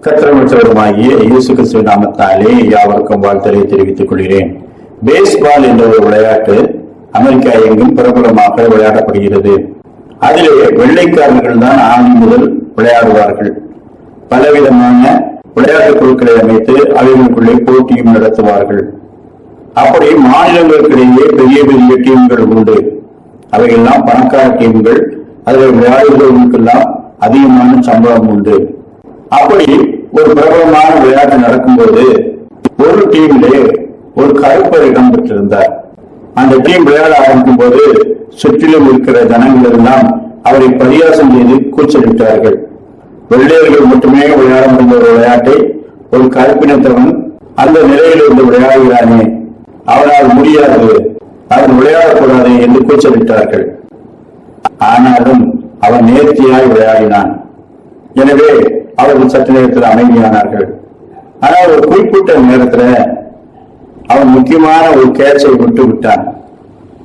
கத்திரமற்றவருமாகிய இயேசு கிறிஸ்துவ நாமத்தாலே யாவருக்கும் வாழ்த்தலை தெரிவித்துக் கொள்கிறேன். பேஸ்பால் என்ற ஒரு விளையாட்டு அமெரிக்கா எங்கும் பிரபலமாக விளையாடப்படுகிறது. அதிலே வெள்ளைக்காரர்கள் தான் ஆதி முதல் விளையாடுவார்கள். பலவிதமான விளையாட்டுக் குழுக்களை அமைத்து அவைகளுக்குள்ளே போட்டியும் நடத்துவார்கள். அப்படி மாநிலங்களுக்கிடையே பெரிய பெரிய டீம்கள் உண்டு. அவையெல்லாம் பணக்கார டீம்கள் அதில் விளையாடுபவர்களுக்கெல்லாம் அதிகமான சம்பளம் உண்டு. அப்படி ஒரு பிரபலமான விளையாட்டு நடக்கும்போது ஒரு டீம்லே ஒரு கருப்பர் இடம் பெற்றிருந்தார். அந்த டீம் விளையாட ஆரம்பிக்கும் போது சுற்றிலும் இருக்கிற ஜனங்கள் எல்லாம் அவரை பரியாசம் செய்து கூச்சலிட்டார்கள். வெள்ளையர்கள் மட்டுமே விளையாட முடிந்த ஒரு விளையாட்டை ஒரு கருப்பினத்தவன் அந்த நிலையில் இருந்து விளையாடுகிறானே. அவரால் முடியாது. அவன் விளையாடக்கூடாது என்று கூச்சலிட்டார்கள். ஆனாலும் அவன் நேர்த்தியாய் விளையாடினான். எனவே அவர்கள் சற்று நேரத்தில் அமைதியானார்கள். ஆனால் ஒரு குறிப்பிட்ட நேரத்துல அவன் முக்கியமான ஒரு கேட்சை விட்டு விட்டான்.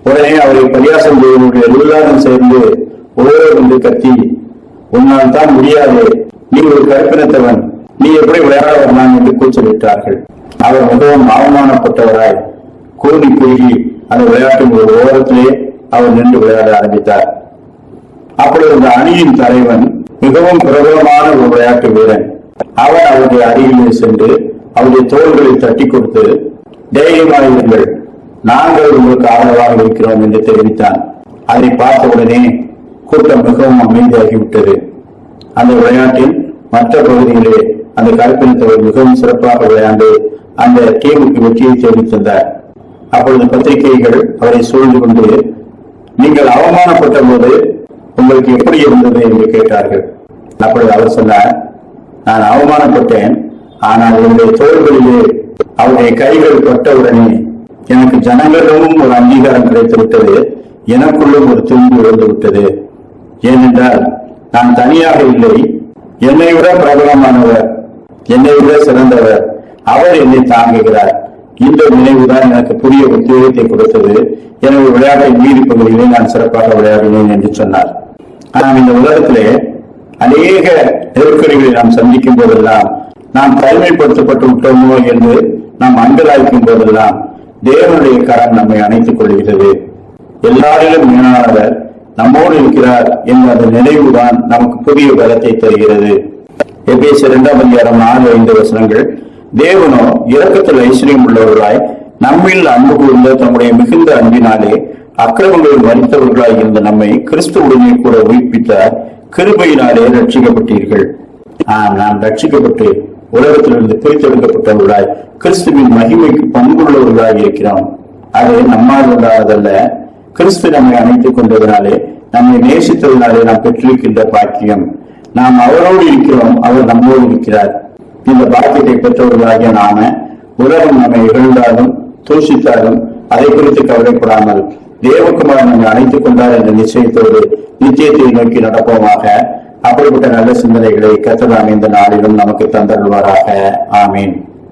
உடனே அவரை பரியாசம் செய்தவர்கள் எல்லாரும் சேர்ந்து ஒவ்வொரு வந்து கத்தி உன்னால் தான் முடியாது. நீ ஒரு கற்பினத்தவன். நீ எப்படி விளையாட வரலாம்? என்று கூச்சலிட்டார்கள். அவர் மிகவும் அவமானப்பட்டவராய் கூடி குறுகி அந்த விளையாட்டின் ஒரு ஓரத்திலே அவர் நின்று விளையாட ஆரம்பித்தார். அப்படி அந்த அணியின் தலைவன் மிகவும் பிரபலமான ஒரு விளையாட்டு வீரன். அவன் அவருடைய அருகிலே சென்று அவருடைய தோள்களை தட்டி கொடுத்து தைரியமாயிருங்கள் நாங்கள் உங்களுக்கு ஆதரவாக இருக்கிறோம் என்று தெரிவித்தான். அதை பார்த்த உடனே கூட்டம் மிகவும் அமைதியாகிவிட்டது. அந்த விளையாட்டில் மற்ற பகுதிகளே அந்த கருப்பினத்தவர் மிகவும் சிறப்பாக விளையாண்டு அந்த டீமுக்கு வெற்றியை தெரிவித்திருந்தார் தந்தார் அப்பொழுது பத்திரிகைகள் அவரை சூழ்ந்து கொண்டு நீங்கள் அவமானப்பட்ட போது உங்களுக்கு எப்படி இருந்தது? என்று கேட்டார்கள். அப்பொழுது அவர் சொன்னார் நான் அவமானப்பட்டேன். ஆனால் என்னுடைய தோள்களிலே அவருடைய கைகள் பட்டவுடனே எனக்கு ஜனங்களிடமும் ஒரு அங்கீகாரம் கிடைத்து விட்டது எனக்குள்ளும் ஒரு துன்பு விழுந்து விட்டது ஏனென்றால் நான் தனியாக இல்லை. என்னை விட பிரபலமானவர் என்னை விட சிறந்தவர் அவர் என்னை தாங்குகிறார். இந்த நினைவுதான் எனக்கு புதிய உத்வேகத்தை கொடுத்தது. எனவே விளையாட்டை மீறி பகுதியிலே நான் சிறப்பாக விளையாடினேன் என்று சொன்னார். ஆனால் இந்த உலகத்திலே அநேக நெருக்கடிகளை நாம் சந்திக்கும் போதெல்லாம் நாம் தனிமைப்படுத்தப்பட்டு விட்டோமோ என்று நாம் அங்கலாய்க்கும் போதெல்லாம் தேவனுடைய கரம் நம்மை அணைத்துக் கொள்கிறது. எல்லாரிலும் மேலானவர் நம்மோடு இருக்கிறார் என்ற அந்த நினைவுதான் நமக்கு புதிய பலத்தை தருகிறது. எபேச இரண்டாம் அதிகாரம் நான்கு ஐந்து வசனங்கள் தேவனோ இரக்கத்தில் ஐஸ்வர்யம் உள்ளவர்களாய் நம்மில் அன்பு கூர்ந்த தம்முடைய மிகுந்த அன்பினாலே அக்கிரமங்களில் மறித்தவர்களாய் இருந்த நம்மை கிறிஸ்துவுடனே கூட உயிர்ப்பித்தார். கிருபையினாலே ரட்சிக்கப்பட்டீர்கள் ஆம் நாம் ரட்சிக்கப்பட்டு உலகத்திலிருந்து பிரித்தெடுக்கப்பட்டவர்களாய் கிறிஸ்துவின் மகிமைக்கு பங்குள்ளவர்களாய் இருக்கிறோம். அது நம்மால் உண்டானதல்ல கிறிஸ்து நம்மை அணைத்துக் கொண்டதனாலே நம்மை நேசித்ததினாலே நாம் பெற்றிருக்கின்ற பாக்கியம். நாம் அவரோடு இருக்கிறோம் அவர் நம்மோடு இருக்கிறார். இந்த பாக்கியத்தை பெற்றவர்களாகிய நாம உலகம் நம்மை இகழ்ந்தாலும் தூஷித்தாலும் அதை குறித்து கவலைப்படாமல் தேவகுமார் நம்மை அணைத்துக் கொண்டார் என்ற நிச்சயத்தோடு நித்தியத்தை நோக்கி நடப்போமாக. அப்படிப்பட்ட நல்ல சிந்தனைகளை கத்ததாம் இந்த நாளிலும் நமக்கு தந்தருள்வாராக. ஆமீன்.